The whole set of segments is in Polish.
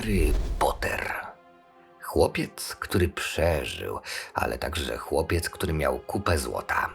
Harry Potter. Chłopiec, który przeżył, ale także chłopiec, który miał kupę złota.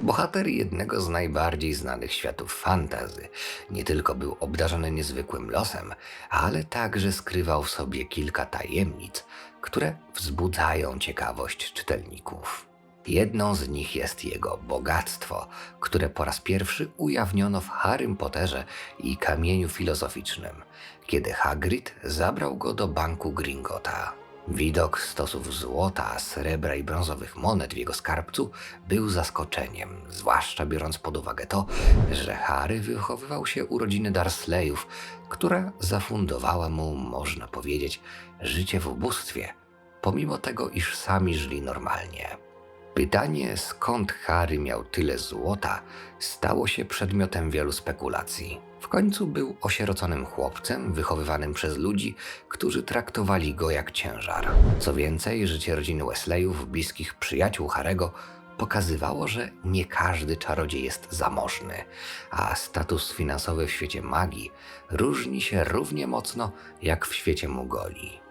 Bohater jednego z najbardziej znanych światów fantazy nie tylko był obdarzony niezwykłym losem, ale także skrywał w sobie kilka tajemnic, które wzbudzają ciekawość czytelników. Jedną z nich jest jego bogactwo, które po raz pierwszy ujawniono w Harrym Potterze i Kamieniu Filozoficznym, kiedy Hagrid zabrał go do banku Gringota. Widok stosów złota, srebra i brązowych monet w jego skarbcu był zaskoczeniem, zwłaszcza biorąc pod uwagę to, że Harry wychowywał się u rodziny Dursleyów, która zafundowała mu, można powiedzieć, życie w ubóstwie, pomimo tego, iż sami żyli normalnie. Pytanie, skąd Harry miał tyle złota, stało się przedmiotem wielu spekulacji. W końcu był osieroconym chłopcem, wychowywanym przez ludzi, którzy traktowali go jak ciężar. Co więcej, życie rodziny Wesleyów, bliskich przyjaciół Harego, pokazywało, że nie każdy czarodziej jest zamożny, a status finansowy w świecie magii różni się równie mocno jak w świecie Mugoli.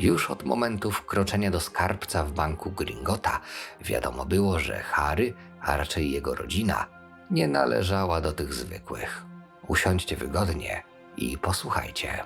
Już od momentu wkroczenia do skarbca w banku Gringota wiadomo było, że Harry, a raczej jego rodzina, nie należała do tych zwykłych. Usiądźcie wygodnie i posłuchajcie.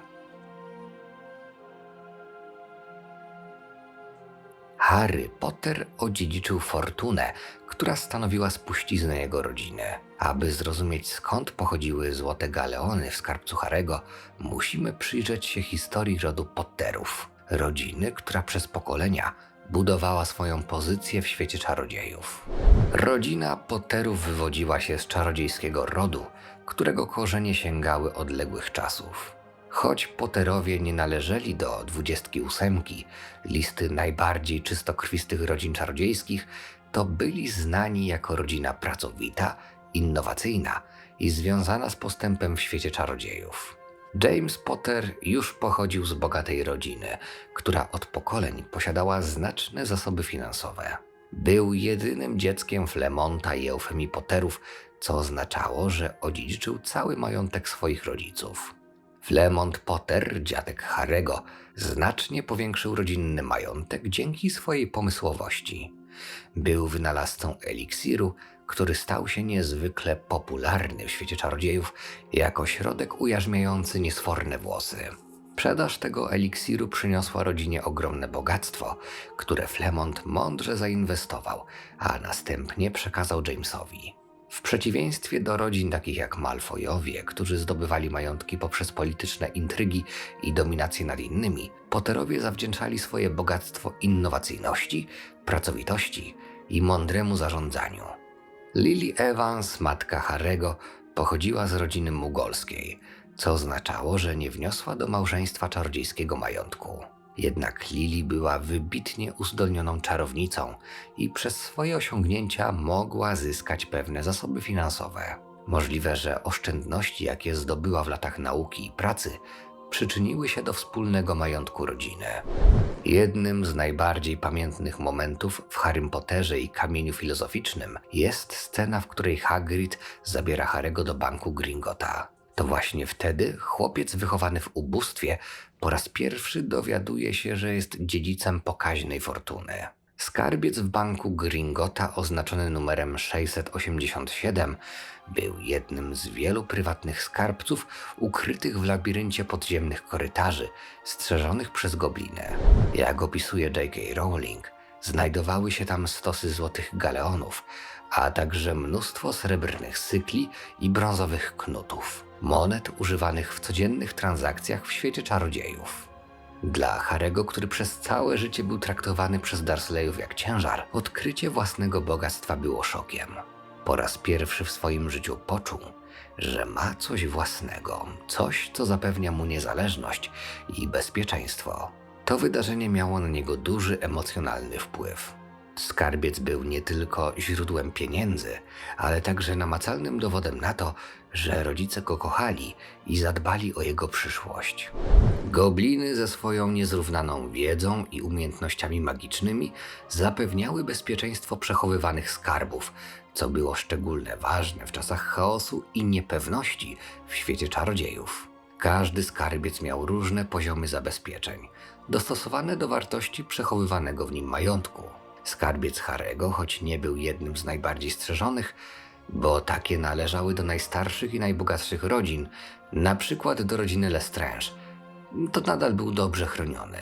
Harry Potter odziedziczył fortunę, która stanowiła spuściznę jego rodziny. Aby zrozumieć skąd pochodziły złote galeony w skarbcu Harego, musimy przyjrzeć się historii rodu Potterów rodziny, która przez pokolenia budowała swoją pozycję w świecie czarodziejów. Rodzina Potterów wywodziła się z czarodziejskiego rodu, którego korzenie sięgały odległych czasów. Choć Potterowie nie należeli do 28 listy najbardziej czystokrwistych rodzin czarodziejskich, to byli znani jako rodzina pracowita, innowacyjna i związana z postępem w świecie czarodziejów. James Potter już pochodził z bogatej rodziny, która od pokoleń posiadała znaczne zasoby finansowe. Był jedynym dzieckiem Flemonta i Eufemii Potterów, co oznaczało, że odziedziczył cały majątek swoich rodziców. Flemont Potter, dziadek Harego, znacznie powiększył rodzinny majątek dzięki swojej pomysłowości. Był wynalazcą eliksiru, który stał się niezwykle popularny w świecie czarodziejów jako środek ujarzmiający niesforne włosy. Sprzedaż tego eliksiru przyniosła rodzinie ogromne bogactwo, które Flemont mądrze zainwestował, a następnie przekazał Jamesowi. W przeciwieństwie do rodzin takich jak Malfojowie, którzy zdobywali majątki poprzez polityczne intrygi i dominację nad innymi, Potterowie zawdzięczali swoje bogactwo innowacyjności, pracowitości i mądremu zarządzaniu. Lily Evans, matka Harego, pochodziła z rodziny mugolskiej, co oznaczało, że nie wniosła do małżeństwa czarodziejskiego majątku. Jednak Lily była wybitnie uzdolnioną czarownicą i przez swoje osiągnięcia mogła zyskać pewne zasoby finansowe. Możliwe, że oszczędności, jakie zdobyła w latach nauki i pracy, przyczyniły się do wspólnego majątku rodziny. Jednym z najbardziej pamiętnych momentów w Harrym Potterze i Kamieniu Filozoficznym jest scena, w której Hagrid zabiera Harego do banku Gringota. To właśnie wtedy chłopiec wychowany w ubóstwie po raz pierwszy dowiaduje się, że jest dziedzicem pokaźnej fortuny. Skarbiec w banku Gringota oznaczony numerem 687 był jednym z wielu prywatnych skarbców ukrytych w labiryncie podziemnych korytarzy, strzeżonych przez gobliny. Jak opisuje J.K. Rowling, znajdowały się tam stosy złotych galeonów, a także mnóstwo srebrnych cykli i brązowych knutów, monet używanych w codziennych transakcjach w świecie czarodziejów. Dla Harego, który przez całe życie był traktowany przez Dursleyów jak ciężar, odkrycie własnego bogactwa było szokiem. Po raz pierwszy w swoim życiu poczuł, że ma coś własnego, coś, co zapewnia mu niezależność i bezpieczeństwo. To wydarzenie miało na niego duży emocjonalny wpływ. Skarbiec był nie tylko źródłem pieniędzy, ale także namacalnym dowodem na to, że rodzice go kochali i zadbali o jego przyszłość. Gobliny ze swoją niezrównaną wiedzą i umiejętnościami magicznymi zapewniały bezpieczeństwo przechowywanych skarbów, co było szczególnie ważne w czasach chaosu i niepewności w świecie czarodziejów. Każdy skarbiec miał różne poziomy zabezpieczeń, dostosowane do wartości przechowywanego w nim majątku. Skarbiec Harego, choć nie był jednym z najbardziej strzeżonych, bo takie należały do najstarszych i najbogatszych rodzin, na przykład do rodziny Lestrange, to nadal był dobrze chroniony.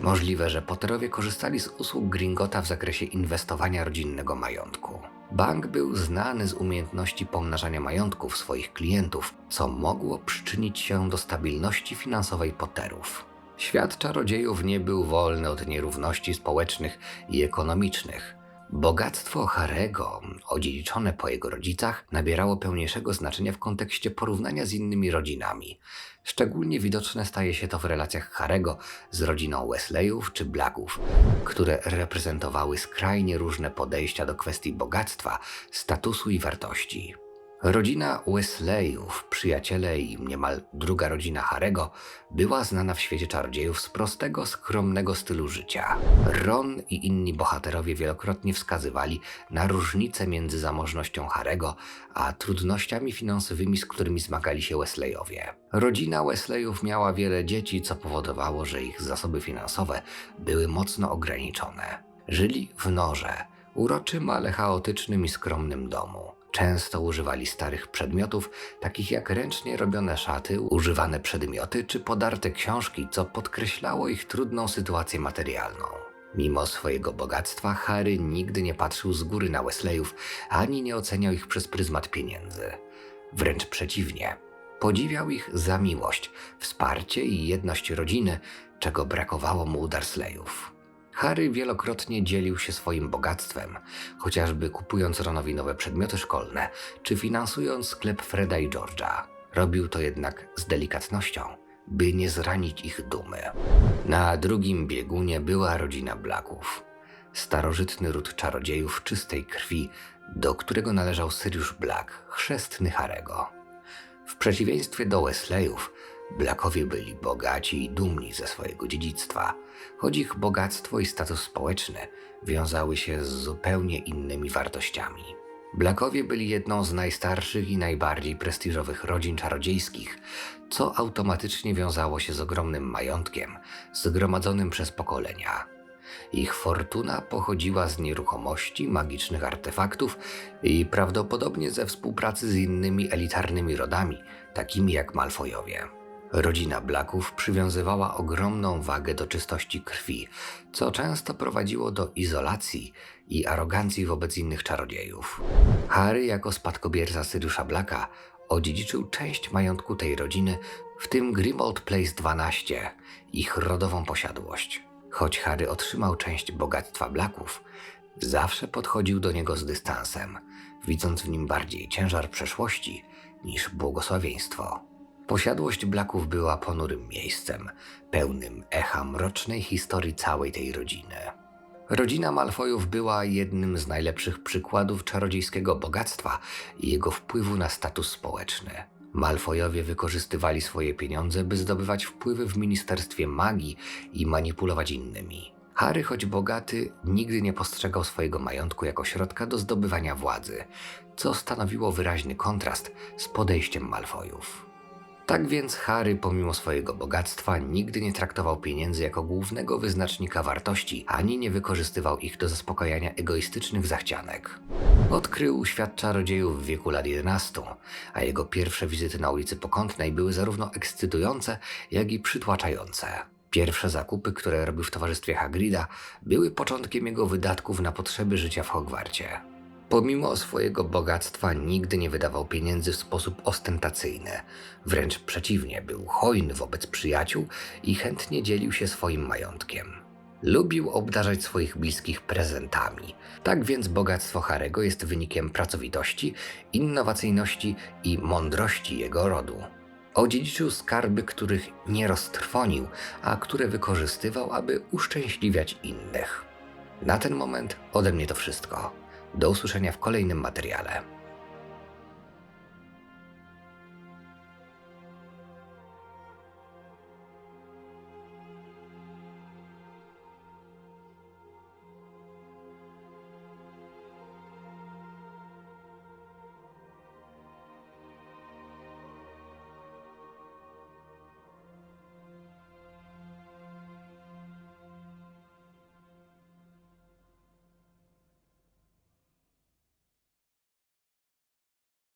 Możliwe, że Potterowie korzystali z usług Gringota w zakresie inwestowania rodzinnego majątku. Bank był znany z umiejętności pomnażania majątków swoich klientów, co mogło przyczynić się do stabilności finansowej Potterów. Świat czarodziejów nie był wolny od nierówności społecznych i ekonomicznych. Bogactwo Harego, odziedziczone po jego rodzicach, nabierało pełniejszego znaczenia w kontekście porównania z innymi rodzinami. Szczególnie widoczne staje się to w relacjach Harego z rodziną Wesleyów czy Blacków, które reprezentowały skrajnie różne podejścia do kwestii bogactwa, statusu i wartości. Rodzina Wesleyów, przyjaciele i niemal druga rodzina Harego, była znana w świecie czarodziejów z prostego, skromnego stylu życia. Ron i inni bohaterowie wielokrotnie wskazywali na różnice między zamożnością Harego a trudnościami finansowymi, z którymi zmagali się Wesleyowie. Rodzina Wesleyów miała wiele dzieci, co powodowało, że ich zasoby finansowe były mocno ograniczone. Żyli w norze, uroczym, ale chaotycznym i skromnym domu. Często używali starych przedmiotów, takich jak ręcznie robione szaty, używane przedmioty czy podarte książki, co podkreślało ich trudną sytuację materialną. Mimo swojego bogactwa, Harry nigdy nie patrzył z góry na Wesleyów, ani nie oceniał ich przez pryzmat pieniędzy. Wręcz przeciwnie, podziwiał ich za miłość, wsparcie i jedność rodziny, czego brakowało mu u Dursleyów. Harry wielokrotnie dzielił się swoim bogactwem, chociażby kupując Ronowi nowe przedmioty szkolne, czy finansując sklep Freda i George'a. Robił to jednak z delikatnością, by nie zranić ich dumy. Na drugim biegunie była rodzina Blacków. Starożytny ród czarodziejów czystej krwi, do którego należał Sirius Black, chrzestny Harego. W przeciwieństwie do Wesleyów, Blackowie byli bogaci i dumni ze swojego dziedzictwa, choć ich bogactwo i status społeczny wiązały się z zupełnie innymi wartościami. Blackowie byli jedną z najstarszych i najbardziej prestiżowych rodzin czarodziejskich, co automatycznie wiązało się z ogromnym majątkiem zgromadzonym przez pokolenia. Ich fortuna pochodziła z nieruchomości, magicznych artefaktów i prawdopodobnie ze współpracy z innymi elitarnymi rodami, takimi jak Malfojowie. Rodzina Blacków przywiązywała ogromną wagę do czystości krwi, co często prowadziło do izolacji i arogancji wobec innych czarodziejów. Harry, jako spadkobierca Siriusza Blacka, odziedziczył część majątku tej rodziny, w tym Grimald Place 12, ich rodową posiadłość. Choć Harry otrzymał część bogactwa Blacków, zawsze podchodził do niego z dystansem, widząc w nim bardziej ciężar przeszłości niż błogosławieństwo. Posiadłość Blacków była ponurym miejscem, pełnym echa mrocznej historii całej tej rodziny. Rodzina Malfoyów była jednym z najlepszych przykładów czarodziejskiego bogactwa i jego wpływu na status społeczny. Malfoyowie wykorzystywali swoje pieniądze, by zdobywać wpływy w Ministerstwie Magii i manipulować innymi. Harry, choć bogaty, nigdy nie postrzegał swojego majątku jako środka do zdobywania władzy, co stanowiło wyraźny kontrast z podejściem Malfoyów. Tak więc Harry, pomimo swojego bogactwa, nigdy nie traktował pieniędzy jako głównego wyznacznika wartości, ani nie wykorzystywał ich do zaspokajania egoistycznych zachcianek. Odkrył świat czarodziejów w wieku lat 11, a jego pierwsze wizyty na ulicy Pokątnej były zarówno ekscytujące, jak i przytłaczające. Pierwsze zakupy, które robił w towarzystwie Hagrida, były początkiem jego wydatków na potrzeby życia w Hogwarcie. Pomimo swojego bogactwa nigdy nie wydawał pieniędzy w sposób ostentacyjny. Wręcz przeciwnie, był hojny wobec przyjaciół i chętnie dzielił się swoim majątkiem. Lubił obdarzać swoich bliskich prezentami. Tak więc bogactwo Harego jest wynikiem pracowitości, innowacyjności i mądrości jego rodu. Odziedziczył skarby, których nie roztrwonił, a które wykorzystywał, aby uszczęśliwiać innych. Na ten moment ode mnie to wszystko. Do usłyszenia w kolejnym materiale.